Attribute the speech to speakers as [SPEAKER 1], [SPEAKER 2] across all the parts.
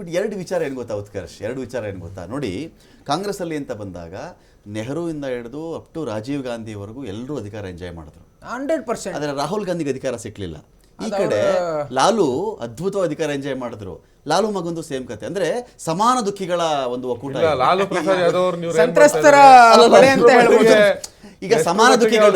[SPEAKER 1] But ಎರಡು ವಿಚಾರ ಏನು ಗೊತ್ತಾ ಉತ್ಕರ್ಷ್? ಎರಡು ವಿಚಾರ ಏನು ಗೊತ್ತಾ? ನೋಡಿ ಕಾಂಗ್ರೆಸ್ಸಲ್ಲಿ ಅಂತ ಬಂದಾಗ ನೆಹರುವಿಂದ ಹಿಡಿದು ಅಪ್ ಟು ರಾಜೀವ್ ಗಾಂಧಿವರೆಗೂ ಎಲ್ಲರೂ ಅಧಿಕಾರ ಎಂಜಾಯ್ ಮಾಡಿದ್ರು.
[SPEAKER 2] ಹಂಡ್ರೆಡ್ ಪರ್ಸೆಂಟ್
[SPEAKER 1] ಆದರೆ ರಾಹುಲ್ ಗಾಂಧಿಗೆ ಅಧಿಕಾರ ಸಿಕ್ಕಲಿಲ್ಲ ಈ ಕಡೆ ಲಾಲು ಅದ್ಭುತ ಅಧಿಕಾರ ಎಂಜಾಯ್ ಮಾಡಿದ್ರು. ಲಾಲು ಮಗಂದು ಸೇಮ್ ಕತೆ. ಅಂದ್ರೆ ಸಮಾನ ದುಃಖಿಗಳ ಒಂದು ಒಕ್ಕೂಟ.
[SPEAKER 3] ಲಾಲು ಪ್ರಸಾದ್ ಯಾದವ್
[SPEAKER 2] ಸಂತ್ರಸ್ತರ ಪಡೆ ಅಂತ ಹೇಳ್ಬೋದು.
[SPEAKER 1] ಈಗ ಸಮಾನ ದುಃಖಿಗಳ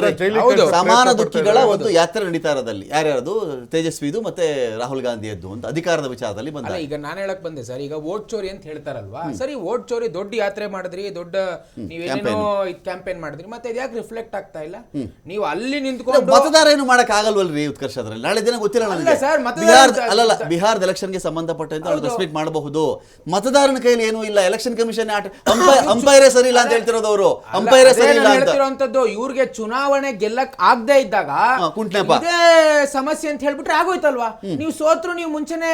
[SPEAKER 1] ಸಮಾನ ದುಃಖಿಗಳ ಒಂದು ಯಾತ್ರೆ ನಡೀತಾ ಇರೋದಲ್ಲಿ ಯಾರ್ಯಾರದು? ತೇಜಸ್ವಿದು ಮತ್ತೆ ರಾಹುಲ್ ಗಾಂಧಿಯದ್ದು ಅಂತ ಅಧಿಕಾರದ ವಿಚಾರದಲ್ಲಿ ಬಂದ
[SPEAKER 2] ಈಗ ನಾನು ಹೇಳಕ್ ಬಂದೆ ಸರ್. ಈಗ ಓಟ್ ಚೋರಿ ಅಂತ ಹೇಳ್ತಾರಲ್ವಾ? ಸರಿ ಓಟ್ ಚೋರಿ ದೊಡ್ಡ ಯಾತ್ರೆ ಮಾಡಿದ್ರಿ ದೊಡ್ಡ ನೀವೇನೇನೋ ಇದು ಕ್ಯಾಂಪೇನ್ ಮಾಡಿದ್ರಿ ಮತ್ತೆ ಇದ್ಯಾಕೆ ರಿಫ್ಲೆಕ್ಟ್ ಆಗ್ತಾ ಇಲ್ಲ? ನೀವು ಅಲ್ಲಿ ನಿಂತ್ಕೊಂಡು
[SPEAKER 1] ಮತದಾರ ಏನು ಮಾಡಕ್ ಆಗಲ್ವಲ್ರಿ ಉತ್ಕರ್ಷ ಅದ್ರಲ್ಲಿ ನಾಳೆ ದಿನ ಗೊತ್ತಿಲ್ಲ
[SPEAKER 2] ಅಲ್ಲ
[SPEAKER 1] ನನಗೆ
[SPEAKER 2] ಗೆ
[SPEAKER 1] ಸಂಬಂಧಪಟ್ಟ
[SPEAKER 2] ಅಂತ-
[SPEAKER 1] ಅವ್ರು ಮಾಡಬಹುದು. ಮತದಾರನ ಕೈಯಲ್ಲಿ ಏನೂ ಇಲ್ಲ. ಎಲೆಕ್ಷನ್ ಕಮಿಷನ್ ಅಂಪೈರೇ ಸರಿ ಇಲ್ಲ ಅಂತ ಹೇಳ್ತಿರೋದು ಅವರು. ಅಂಪೈರೇ ಸರಿ ಇಲ್ಲ
[SPEAKER 2] ಹೇಳ್ತಿರೋಂಥದ್ದು ಇವ್ರಿಗೆ ಚುನಾವಣೆ ಗೆಲ್ಲಕ್ ಆಗದೆ ಇದ್ದಾಗ. ಇದೇ ಸಮಸ್ಯೆ ಅಂತ ಹೇಳ್ಬಿಟ್ರೆ ಆಗೋಯ್ತಲ್ವಾ? ನೀವು ಸೋತ್ರು ನೀವು ಮುಂಚೆನೆ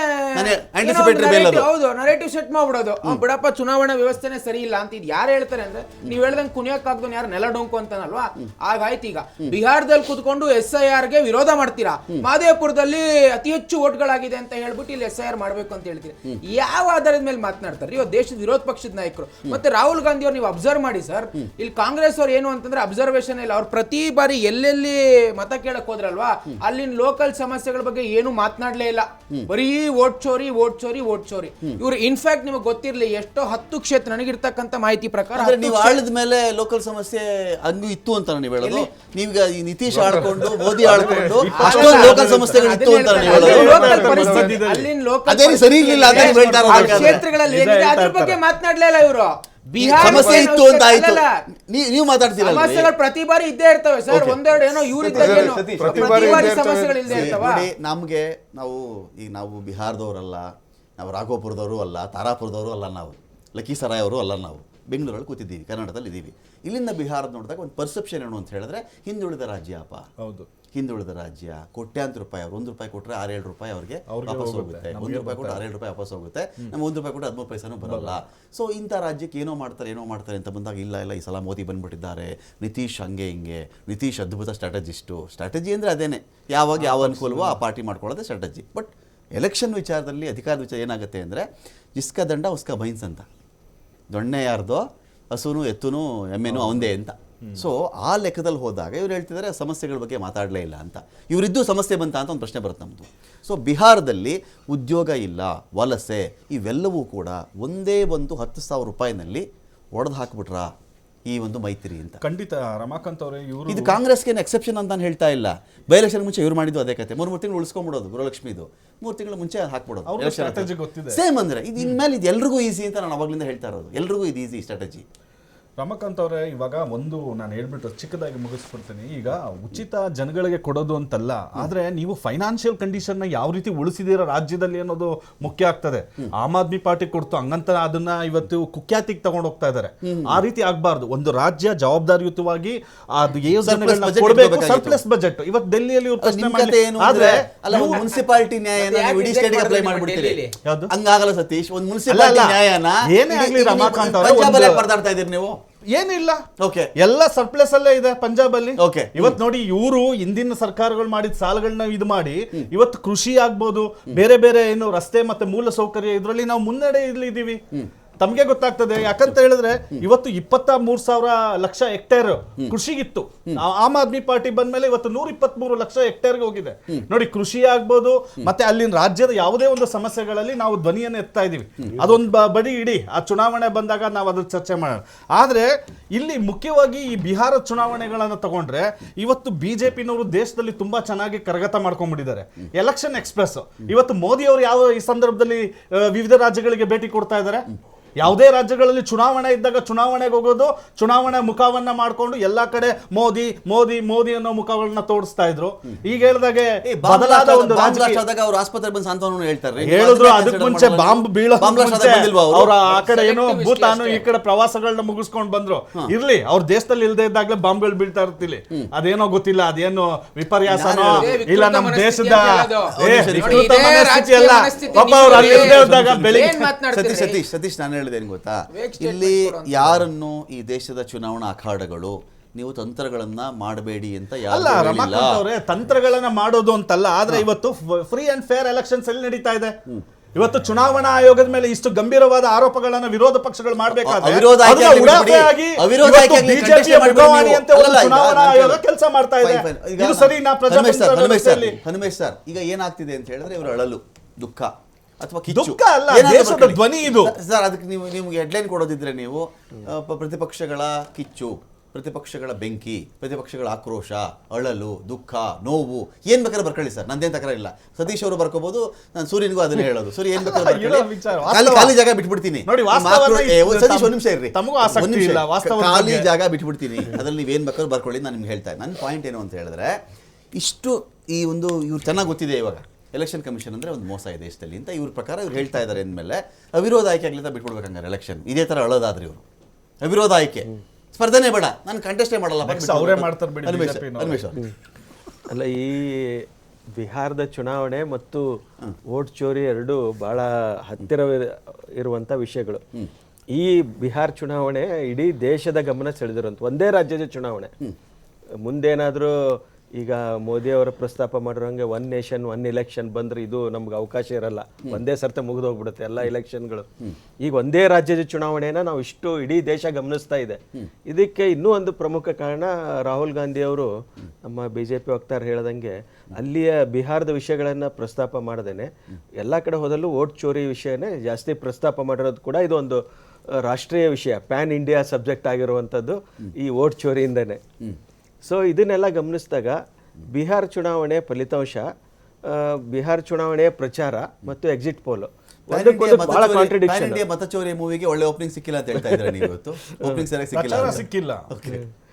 [SPEAKER 2] ಹೌದು ನರೇಟಿವ್ ಸೆಟ್ ಮಾಡ್ಬಿಡೋದು. ಬಿಡಪ್ಪ ಚುನಾವಣಾ ವ್ಯವಸ್ಥೆನೆ ಸರಿ ಇಲ್ಲ ಅಂತ ಇದು ಯಾರು ಹೇಳ್ತಾರೆ ಅಂದ್ರೆ ನೀವ್ ಹೇಳ್ದಂಗೆ ಕುಣಿಯಕ್ ಆಗ್ದು ಯಾರು ನೆಲ ಡೊಂಕು ಅಂತಾನಲ್ವಾ? ಆಗಾಯ್ತು ಈಗ. ಬಿಹಾರದಲ್ಲಿ ಕುತ್ಕೊಂಡು ಎಸ್ ಐ ಆರ್ಗೆ ವಿರೋಧ ಮಾಡ್ತೀರಾ? ಮಾದೇಪುರದಲ್ಲಿ ಅತಿ ಹೆಚ್ಚು ಓಟ್ಗಳಾಗಿದೆ ಅಂತ ಹೇಳ್ಬಿಟ್ಟು ಇಲ್ಲಿ ಎಸ್ ಐ ಆರ್ ಮಾಡ್ಬೇಕು ಅಂತ ಹೇಳ್ತೀರಿ ಯಾವ ಆಧಾರದ ಮೇಲೆ ಮಾತನಾಡ್ತಾರೆ? ಇವತ್ತು ದೇಶದ ವಿರೋಧ ಪಕ್ಷದ ನಾಯಕರು. ಮತ್ತೆ ರಾಹುಲ್ ಗಾಂಧಿ ಅವ್ರು ನೀವು ಅಬ್ಸರ್ವ್ ಮಾಡಿ ಸರ್. ಇಲ್ಲಿ ಕಾಂಗ್ರೆಸ್ ಅವ್ರು ಏನು ಅಂತಂದ್ರೆ ಅಬ್ಸರ್ವೇಷನ್ ಇಲ್ಲ. ಅವ್ರು ಪ್ರತಿ ಬಾರಿ ಎಲ್ಲೆಲ್ಲಿ ಮತ ಕೇಳಕ್ ಹೋದ್ರಲ್ವಾ ಅಲ್ಲಿನ ಲೋಕಲ್ ಸಮಸ್ಯೆಗಳ ಬಗ್ಗೆ ಏನು ಮಾತನಾಡ್ಲೇ ಇಲ್ಲ. ಬರೀ ವೋಟ್ ಚೋರಿ ವೋಟ್ ಚೋರಿ ವೋಟ್ ಚೋರಿ. ಇವ್ರು ಇನ್ಫ್ಯಾಕ್ಟ್ ನಿಮಗೆ ಗೊತ್ತಿರ್ಲಿ ಎಷ್ಟೋ ಹತ್ತು ಕ್ಷೇತ್ರ ನನಗಿರ್ತಕ್ಕಂಥ ಮಾಹಿತಿ ಪ್ರಕಾರ
[SPEAKER 1] ನೀವು ಆಳದ ಮೇಲೆ ಲೋಕಲ್ ಸಮಸ್ಯೆ ಹಂಗೂ ಇತ್ತು ಅಂತ ನೀವು ಹೇಳೋದು. ನೀವೀಗ ಈ ನಿತೀಶ್ ಆಳ್ಕೊಂಡು ಮೋದಿ ಆಳ್ಕೊಂಡು ಅಷ್ಟೊಂದು ಲೋಕಲ್ ಸಮಸ್ಯೆಗಳು ಇತ್ತು ಅಂತ ನೀವು ಹೇಳೋದು.
[SPEAKER 2] ಪರಿಸ್ಥಿತಿ, ಅಲ್ಲಿನ
[SPEAKER 1] ಲೋಕಲ್ ಸರಿ ಇರ್ಲಿಲ್ಲ ಅಂತ ನೀವು ಹೇಳ್ತಾ ಇರೋದು
[SPEAKER 2] ಆ
[SPEAKER 1] ಹಾಗಾದ್ರೆ.
[SPEAKER 2] ಕ್ಷೇತ್ರಗಳಲ್ಲಿ ಏನಿದೆ ಅದ್ರ ಬಗ್ಗೆ ಇವರು. ಬಿಹಾರ
[SPEAKER 1] ಸಮಸ್ಯೆ ಇತ್ತು ಅಂತ ಆಯ್ತು ನೀ- ನೀವು ಮಾತಾಡ್ತೀರಲ್ಲ
[SPEAKER 2] ಸಮಸ್ಯೆಗಳು ಪ್ರತಿ ಬಾರಿ ಇದ್ದೇ ಇರ್ತವೆ ಸರ್. ಒಂದೆರಡು ಏನೋ ಇವ್ರು ಇದ್ದಾಗ ಏನು?
[SPEAKER 3] ಸತೀಶ್,
[SPEAKER 2] ಪ್ರತಿ
[SPEAKER 3] ಪ್ರತಿ ಬಾರಿ
[SPEAKER 2] ಬಾರಿ
[SPEAKER 3] ಇದ್ದೇ
[SPEAKER 2] ಸಮಸ್ಯೆಗಳು ಇಲ್ಲದೆ ಇರ್ತವ.
[SPEAKER 1] ನೋಡಿ ನಮಗೆ ನಾವು ಈಗ ನಾವು ಬಿಹಾರದವರಲ್ಲ ನಾವು ರಾಘೋಪುರದವರು ಅಲ್ಲ ತಾರಾಪುರದವರು ಅಲ್ಲ ನಾವು. ಲಕ್ಕೀಸರಾಯ್ ಅವರು ಅಲ್ಲ ನಾವು. ಬೆಂಗಳೂರಲ್ಲಿ ಕೂತಿದ್ದೀವಿ ಕರ್ನಾಟಕದಲ್ಲಿ ಇದ್ದೀವಿ. ಇಲ್ಲಿಂದ ಬಿಹಾರದ ನೋಡಿದಾಗ ಒಂದು ಪರ್ಸೆಪ್ಷನ್ ಏನು ಅಂತ ಹೇಳಿದ್ರೆ ಹಿಂದುಳಿದ ರಾಜ್ಯ ಅಪ್ಪ.
[SPEAKER 3] ಹೌದು.
[SPEAKER 1] ಹಿಂದುಳಿದ ರಾಜ್ಯ ಕೋಟ್ಯಾಂತರ ರೂಪಾಯಿ ಅವ್ರು ಒಂದು ರೂಪಾಯಿ ಕೊಟ್ಟರೆ ಆರೇಳು ರೂಪಾಯಿ ಅವ್ರಿಗೆ ವಾಪಸ್ ಹೋಗುತ್ತೆ. ಒಂದು ರೂಪಾಯಿ ಕೊಟ್ಟರೆ ಆರೇಳು ರೂಪಾಯಿ ವಾಪಸ್ ಹೋಗುತ್ತೆ. ನಮ್ಮ ಒಂದು ರೂಪಾಯಿ ಕೊಟ್ಟರೆ ಹದಿಮೂರು ಪೈಸಾನು ಬರಲ್ಲ. ಸೊ ಇಂಥ ರಾಜ್ಯಕ್ಕೆ ಏನೋ ಮಾಡ್ತಾರೆ ಏನೋ ಮಾಡ್ತಾರೆ ಅಂತ ಬಂದಾಗ ಇಲ್ಲ ಇಲ್ಲ ಈ ಸಲ ಮೋದಿ ಬಂದ್ಬಿಟ್ಟಿದ್ದಾರೆ ನಿತೀಶ್ ಹಂಗೆ ಹಿಂಗೆ ನಿತೀಶ್ ಅದ್ಭುತ ಸ್ಟ್ರಾಟಜಿಸ್ಟು ಸ್ಟ್ರಾಟಜಿ ಅಂದರೆ ಅದೇನೆ. ಯಾವಾಗ ಯಾವ ಅನುಕೂಲವೋ ಆ ಪಾರ್ಟಿ ಮಾಡ್ಕೊಳ್ಳೋದೇ ಸ್ಟ್ರಾಟಜಿ ಬಟ್ ಎಲೆಕ್ಷನ್ ವಿಚಾರದಲ್ಲಿ ಅಧಿಕಾರದ ವಿಚಾರ ಏನಾಗುತ್ತೆ ಅಂದರೆ ಜಿಸ್ಕ ದಂಡ ಉಸ್ಕ ಬೈನ್ಸ್ ಅಂತ. ದೊಣ್ಣೆ ಯಾರ್ದೋ ಹಸುನು ಎತ್ತುನು ಎಮ್ಮೆನೂ ಅವಂದೇ ಅಂತ. ಸೊ ಆ ಲೆಕ್ಕದಲ್ಲಿ ಹೋದಾಗ ಇವ್ರು ಹೇಳ್ತಿದ್ದಾರೆ ಸಮಸ್ಯೆಗಳ ಬಗ್ಗೆ ಮಾತಾಡಲೇ ಇಲ್ಲ ಅಂತ. ಇವರಿದ್ದು ಸಮಸ್ಯೆ ಬಂತ ಅಂತ ಒಂದು ಪ್ರಶ್ನೆ ಬರುತ್ತೆ ನಮ್ಮದು ಸೊ ಬಿಹಾರದಲ್ಲಿ ಉದ್ಯೋಗ ಇಲ್ಲ ವಲಸೆ ಇವೆಲ್ಲವೂ ಕೂಡ ಒಂದೇ ಒಂದು ಹತ್ತು ಸಾವಿರ ರೂಪಾಯಿನಲ್ಲಿ ಒಡೆದು ಹಾಕ್ಬಿಟ್ರಾ ಈ ಒಂದು ಮೈತ್ರಿ ಅಂತ.
[SPEAKER 4] ಖಂಡಿತ ರಮಾಕಾಂತ್ ಅವರೇ ಇವರು
[SPEAKER 1] ಇದು ಕಾಂಗ್ರೆಸ್ಗೆ ಎಕ್ಸೆಪ್ಷನ್ ಅಂತ ನಾನು ಹೇಳ್ತಾ ಇಲ್ಲ. ಬೈ ಎಲೆಕ್ಷನ್ ಮುಂಚೆ ಇವ್ರು ಮಾಡಿದ್ದು ಅದೇ ಕತೆ. ಮೂರು ಮೂರು ತಿಂಗಳು ಉಳಿಸ್ಕೊಂಡ್ಬಿಡೋದು ಗೃಹಲಕ್ಷ್ಮಿದು ಮೂರು ತಿಂಗಳು ಮುಂಚೆ ಹಾಕ್ಬಿಡೋದು.
[SPEAKER 4] strategy ಗೊತ್ತಿದೆ.
[SPEAKER 1] ಸೇಮ್ ಅಂದ್ರೆ ಇದು ಇನ್ಮೇಲೆ ಇದು ಎಲ್ರಿಗೂ ಈಸಿ ಅಂತ ನಾನು ಅವಾಗಲಿಂದ ಹೇಳ್ತಾ ಇರೋದು. ಎಲ್ರಿಗೂ ಇದು ಈಸಿ ಸ್ಟ್ರಾಟಜಿ
[SPEAKER 4] ರಮಾಕಾಂತ್ ಅವರೇ ಇವಾಗ ಒಂದು ನಾನು ಹೇಳ್ಬಿಟ್ಟು ಚಿಕ್ಕದಾಗಿ ಮುಗಿಸ್ಬಿಡ್ತೀನಿ. ಈಗ ಉಚಿತ ಜನಗಳಿಗೆ ಕೊಡೋದು ಅಂತಲ್ಲ ಆದ್ರೆ ನೀವು ಫೈನಾನ್ಷಿಯಲ್ ಕಂಡೀಷನ್ನ ಯಾವ ರೀತಿ ಉಳಿಸಿದಿರೋ ರಾಜ್ಯದಲ್ಲಿ ಅನ್ನೋದು ಮುಖ್ಯ ಆಗ್ತದೆ. ಆಮ್ ಆದ್ಮಿ ಪಾರ್ಟಿ ಕೊಡ್ತು ಹಂಗಂತ ಅದನ್ನ ಇವತ್ತು ಕುಖ್ಯಾತಿಗೆ ತಗೊಂಡು ಹೋಗ್ತಾ ಇದ್ದಾರೆ ಆ ರೀತಿ ಆಗ್ಬಾರ್ದು. ಒಂದು ರಾಜ್ಯ ಜವಾಬ್ದಾರಿಯುತವಾಗಿ ಅದು ಯೋಜನೆಗಳನ್ನ ಕೊಡಬೇಕು ಸರ್ಪ್ಲಸ್ ಬಜೆಟ್ ಇವತ್ತು ಡೆಲ್ಲಿಯಲ್ಲಿ ಆದ್ರೆ
[SPEAKER 1] ಮುನ್ಸಿಪಾಲಿಟಿ ನ್ಯಾಯನ? ಹಂಗಾಗಲ್ಲ ಸತೀಶ್ ಒಂದು ಮುನ್ಸಿಪಾಲಿಟಿ. ನ್ಯಾಯನ
[SPEAKER 4] ಏನೇ ಆಗಲಿ ರಮಾಕಾಂತ್ ಅವರೇ,
[SPEAKER 1] ಪರದಾಡ್ತಾ ಇದೀರಿ ನೀವು.
[SPEAKER 4] ಏನಿಲ್ಲ.
[SPEAKER 1] ಓಕೆ
[SPEAKER 4] ಎಲ್ಲ ಸರ್ಪ್ಲಸ್ ಅಲ್ಲೇ ಇದೆ ಪಂಜಾಬ್ ಅಲ್ಲಿ
[SPEAKER 1] ಓಕೆ
[SPEAKER 4] ಇವತ್ತು ನೋಡಿ ಇವರು ಹಿಂದಿನ ಸರ್ಕಾರಗಳು ಮಾಡಿದ ಸಾಲಗಳನ್ನ ಇದು ಮಾಡಿ ಇವತ್ತು ಕೃಷಿ ಆಗ್ಬೋದು ಬೇರೆ ಬೇರೆ ಏನು ರಸ್ತೆ ಮತ್ತೆ ಮೂಲ ಸೌಕರ್ಯ ಇದರಲ್ಲಿ ನಾವು ಮುನ್ನಡೆ ಇದ್ದೀವಿ ತಮಗೆ ಗೊತ್ತಾಗ್ತದೆ. ಯಾಕಂತ ಹೇಳಿದ್ರೆ ಇವತ್ತು ಇಪ್ಪತ್ತ ಮೂರ್ ಸಾವಿರ ಲಕ್ಷ ಹೆಕ್ಟೇರ್ ಕೃಷಿಗಿತ್ತು. ಆಮ್ ಆದ್ಮಿ ಪಾರ್ಟಿ ಬಂದ್ಮೇಲೆ ಇವತ್ತು ನೂರ ಇಪ್ಪತ್ತ್ ಮೂರು ಲಕ್ಷ ಹೆಕ್ಟೇರ್ಗೆ ಹೋಗಿದೆ. ನೋಡಿ, ಕೃಷಿ ಆಗ್ಬೋದು, ಮತ್ತೆ ಅಲ್ಲಿನ ರಾಜ್ಯದ ಯಾವುದೇ ಒಂದು ಸಮಸ್ಯೆಗಳಲ್ಲಿ ನಾವು ಧ್ವನಿಯನ್ನು ಎತ್ತಾ ಇದೀವಿ ಅದೊಂದು ಬಡಿ ಇಡಿ. ಆ ಚುನಾವಣೆ ಬಂದಾಗ ನಾವು ಅದ್ರ ಚರ್ಚೆ ಮಾಡೋಣ. ಆದ್ರೆ, ಇಲ್ಲಿ ಮುಖ್ಯವಾಗಿ ಈ ಬಿಹಾರ ಚುನಾವಣೆಗಳನ್ನ ತಗೊಂಡ್ರೆ ಇವತ್ತು ಬಿಜೆಪಿನವರು ದೇಶದಲ್ಲಿ ತುಂಬಾ ಚೆನ್ನಾಗಿ ಕರಗತ ಮಾಡ್ಕೊಂಡ್ಬಿಟ್ಟಿದ್ದಾರೆ ಎಲೆಕ್ಷನ್ ಎಕ್ಸ್ಪ್ರೆಸ್ ಇವತ್ತು ಮೋದಿ ಅವರು ಯಾವ ಈ ಸಂದರ್ಭದಲ್ಲಿ ವಿವಿಧ ರಾಜ್ಯಗಳಿಗೆ ಭೇಟಿ ಕೊಡ್ತಾ ಇದ್ದಾರೆ? ಯಾವುದೇ ರಾಜ್ಯಗಳಲ್ಲಿ ಚುನಾವಣೆ ಇದ್ದಾಗ ಚುನಾವಣೆಗೆ ಹೋಗೋದು ಚುನಾವಣೆ ಮುಖವನ್ನ ಮಾಡ್ಕೊಂಡು ಎಲ್ಲಾ ಕಡೆ ಮೋದಿ ಮೋದಿ ಮೋದಿ ಅನ್ನೋ ಮುಖಗಳನ್ನ ತೋರಿಸ್ತಾ ಇದ್ರು. ಈಗ ಹೇಳಿದಾಗೆ ಬದಲಾದ ಒಂದು
[SPEAKER 1] ಅವ್ರು ಆಸ್ಪತ್ರೆ ಬಂದು ಸಾಂತ್ವನ ಹೇಳ್ತಾರೆ.
[SPEAKER 4] ಹೇಳಿದ್ರು ಅದಕ್ಕೆ ಮುಂಚೆ ಬಾಂಬ್ ಬೀಳೋ ಅವ್ರ? ಆ ಕಡೆ ಏನೋ ಭೂತಾನು ಈ ಕಡೆ ಪ್ರವಾಸಗಳನ್ನ ಮುಗಿಸ್ಕೊಂಡು ಬಂದ್ರು. ಇರ್ಲಿ ಅವ್ರ ದೇಶದಲ್ಲಿ ಇಲ್ದೇ ಇದ್ದಾಗ್ಲೇ ಬಾಂಬ್ಗಳು ಬೀಳ್ತಾ ಇರ್ತಿಲಿ. ಅದೇನೋ ಗೊತ್ತಿಲ್ಲ ಅದೇನು ವಿಪರ್ಯಾಸನೋ
[SPEAKER 2] ಹೇಳಿದೆ.
[SPEAKER 4] ಇಲ್ಲ
[SPEAKER 2] ನಮ್ಮ
[SPEAKER 4] ನಮ್ ದೇಶದ
[SPEAKER 2] ರಾಜಕೀಯ
[SPEAKER 4] ಅಲ್ಲ. ಅವ್ರು ಇಲ್ದೇ ಇದ್ದಾಗ ಬೆಳಿಗ್ಗೆ
[SPEAKER 1] ಸತೀಶ್ ಸತೀಶ್ ನಾನು ಹೇಳಿದೆ ಏನು ಗೊತ್ತಾ? ಇಲ್ಲಿ ಯಾರನ್ನು ಈ ದೇಶದ ಚುನಾವಣಾ ಅಖಾಡಗಳು ನೀವು ತಂತ್ರಗಳನ್ನ ಮಾಡಬೇಡಿ ಅಂತ
[SPEAKER 4] ಅಲ್ಲ ರಮಾಕಾಂತ್ ಅವರೇ ತಂತ್ರಗಳನ್ನ ಮಾಡೋದು ಅಂತಲ್ಲ ಆದ್ರೆ ಇವತ್ತು ಫ್ರೀ ಅಂಡ್ ಫೇರ್ ಎಲೆಕ್ಷನ್ಸ್ ಎಲ್ಲಿ ನಡೀತಾ ಇದೆ. ಇವತ್ತು ಚುನಾವಣಾ ಆಯೋಗದ ಮೇಲೆ ಇಷ್ಟು ಗಂಭೀರವಾದ ಆರೋಪಗಳನ್ನ ವಿರೋಧ ಪಕ್ಷಗಳು ಕೆಲಸ ಮಾಡ್ತಾ ಇದೆ.
[SPEAKER 1] ಹನುಮೇಶ್ ಸರ್ ಈಗ ಏನಾಗ್ತಿದೆ ಅಂತ ಹೇಳಿದ್ರೆ ಇವರು ಅಳಲು ದುಃಖ. ಅಥವಾ
[SPEAKER 4] ದುಃಖ ಅಲ್ಲ, ದೇಶದ ಧ್ವನಿ ಇದು.
[SPEAKER 1] ಸರ್, ಅದಕ್ಕೆ ನೀವು ನಿಮ್ಗೆ ಹೆಡ್ಲೈನ್ ಕೊಡೋದಿದ್ರೆ ನೀವು ಪ್ರತಿಪಕ್ಷಗಳ ಕಿಚ್ಚು ಪ್ರತಿಪಕ್ಷಗಳ ಬೆಂಕಿ ಪ್ರತಿಪಕ್ಷಗಳ ಆಕ್ರೋಶ ಅಳಲು ದುಃಖ ನೋವು ಏನ್ ಬೇಕಾದ್ರೆ ಬರ್ಕೊಳ್ಳಿ ಸರ್. ನಂದೇನ್ ಇಲ್ಲ. ಸತೀಶ್ ಅವರು ಬರ್ಕೋಬಹುದು ನಾನು ಸೂರ್ಯನಿಗೂ ಅದನ್ನ ಹೇಳೋದು. ಸೂರ್ಯ ಏನ್ ಬೇಕಾದ್ರೆ ಖಾಲಿ. ಜಾಗ ಬಿಟ್ಬಿಡ್ತೀನಿ. ಸತೀಶ್ ಒಂದ್ ನಿಮಿಷ ಇರ್ರಿ. ಖಾಲಿ. ಜಾಗ ಬಿಟ್ಬಿಡ್ತೀನಿ. ಅದ್ರಲ್ಲಿ ನೀವೇನ್ ಬೇಕಾದ್ರೂ ಬರ್ಕೊಳ್ಳಿ ನಾನು ನಿಮ್ಗೆ ಹೇಳ್ತಾ ನನ್ನ ಪಾಯಿಂಟ್ ಏನು ಅಂತ ಹೇಳಿದ್ರೆ ಇಷ್ಟು ಈ ಒಂದು ಇವ್ರು ಚೆನ್ನಾಗಿ ಗೊತ್ತಿದೆ ಇವಾಗ. ಎಲೆಕ್ಷನ್ ಕಮಿಷನ್ ಅಂದ್ರೆ ಒಂದು ಮೋಸ ಇದೆ ದೇಶದಲ್ಲಿ ಅಂತ ಇವ್ರ ಪ್ರಕಾರ ಇವ್ರು ಹೇಳ್ತಾ ಇದ್ದಾರೆ ಅಂದಮೇಲೆ ಅವಿರೋಧ ಆಯ್ಕೆ ಆಗಲಿ ಅಂತ ಬಿಟ್ಬಿಡ್ಬೇಕಂಗಾರೆ ಎಲೆಕ್ಷನ್ ಇದೇ ತರ ಅಳೋದಾದ್ರೆ ಇವರು. ಅವಿರೋಧ ಆಯ್ಕೆ. ಸ್ಪರ್ಧನೆ ಬೇಡ. ನಾನು ಕಂಟೆಸ್ಟೇ ಮಾಡಲ್ಲ.
[SPEAKER 4] ಅವರೇ ಅವ್ರೇ. ಮಾಡ್ತಾರೆ.
[SPEAKER 3] ಅಲ್ಲ ಈ ಬಿಹಾರದ ಚುನಾವಣೆ ಮತ್ತು ಓಟ್ ಚೋರಿ ಎರಡು ಬಹಳ ಹತ್ತಿರ ಇರುವಂತ ವಿಷಯಗಳು. ಈ ಬಿಹಾರ್ ಚುನಾವಣೆ ಇಡೀ ದೇಶದ ಗಮನ ಸೆಳೆದಿರುವಂಥ ಒಂದೇ ರಾಜ್ಯದ ಚುನಾವಣೆ. ಮುಂದೇನಾದ್ರೂ ಈಗ ಮೋದಿ ಅವರ ಪ್ರಸ್ತಾಪ ಮಾಡಿರೋಂಗೆ ಒನ್ ನೇಷನ್ ಒನ್ ಎಲೆಕ್ಷನ್ ಬಂದ್ರೆ ಇದು ನಮ್ಗೆ ಅವಕಾಶ ಇರಲ್ಲ. ಒಂದೇ ಸರ್ತೆ ಮುಗಿದು ಹೋಗ್ಬಿಡುತ್ತೆ ಎಲ್ಲ ಇಲೆಕ್ಷನ್ಗಳು ಈಗ ಒಂದೇ ರಾಜ್ಯದ ಚುನಾವಣೆನ ನಾವು ಇಷ್ಟು ಇಡೀ ದೇಶ ಗಮನಿಸ್ತಾ ಇದೆ. ಇದಕ್ಕೆ ಇನ್ನೂ ಒಂದು ಪ್ರಮುಖ ಕಾರಣ ರಾಹುಲ್ ಗಾಂಧಿ ಅವರು ನಮ್ಮ ಬಿಜೆಪಿ ವಕ್ತಾರ ಹೇಳ್ದಂಗೆ ಅಲ್ಲಿಯ ಬಿಹಾರದ ವಿಷಯಗಳನ್ನ ಪ್ರಸ್ತಾಪ ಮಾಡದೇನೆ. ಎಲ್ಲ ಕಡೆ ಹೋದಲ್ಲೂ ಓಟ್ ಚೋರಿ ವಿಷಯನೇ ಜಾಸ್ತಿ ಪ್ರಸ್ತಾಪ ಮಾಡಿರೋದು ಕೂಡ ಇದು ಒಂದು ರಾಷ್ಟ್ರೀಯ ವಿಷಯ ಪ್ಯಾನ್ ಇಂಡಿಯಾ ಸಬ್ಜೆಕ್ಟ್ ಆಗಿರುವಂಥದ್ದು ಈ ಓಟ್ ಚೋರಿಯಿಂದನೇ. ಸೊ ಇದನ್ನೆಲ್ಲ ಗಮನಿಸಿದಾಗ ಬಿಹಾರ್ ಚುನಾವಣೆ ಫಲಿತಾಂಶ ಬಿಹಾರ್ ಚುನಾವಣೆಯ ಪ್ರಚಾರ ಮತ್ತು ಎಕ್ಸಿಟ್ ಪೋಲ್
[SPEAKER 1] ಮತಚೋರಿ- ಮೂವಿಗೆ ಒಳ್ಳೆ ಓಪನಿಂಗ್ ಸಿಕ್ಕಿಲ್ಲ ಅಂತ ಹೇಳ್ತಾ ಇದ್ದಾರೆ ನೀವು ಇವತ್ತು. ಓಪನಿಂಗ್ ಸರಿಯಾಗಿ ಸಿಕ್ಕಿಲ್ಲ
[SPEAKER 4] ಪ್ರಚಾರ ಸಿಕ್ಕಿಲ್ಲ.